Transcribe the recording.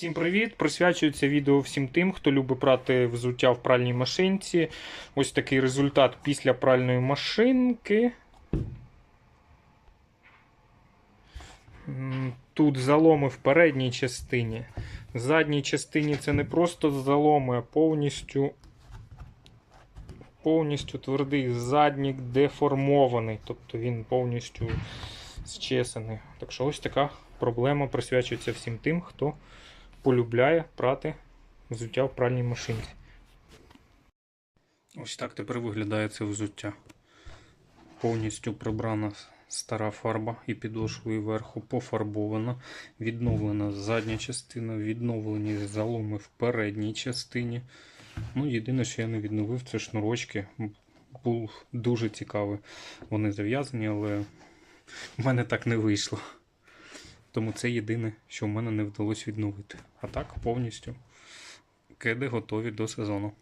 Всім привіт! Присвячується відео всім тим, хто любить прати взуття в пральній машинці. Ось такий результат після пральної машинки. Тут заломи в передній частині. В задній частині це не просто заломи, а повністю, повністю твердий заднік деформований. Тобто він повністю зчесаний. Так що ось така проблема присвячується всім тим, хто полюбляє прати взуття в пральній машинці. Ось так тепер виглядає це взуття. Повністю прибрана стара фарба і підошвою верху пофарбована, відновлена задня частина, відновлені заломи в передній частині. Ну, єдине, що я не відновив, це шнурочки. Був дуже цікавий. Вони зав'язані, але в мене так не вийшло. Тому це єдине, що в мене не вдалося відновити. А так повністю кеди готові до сезону.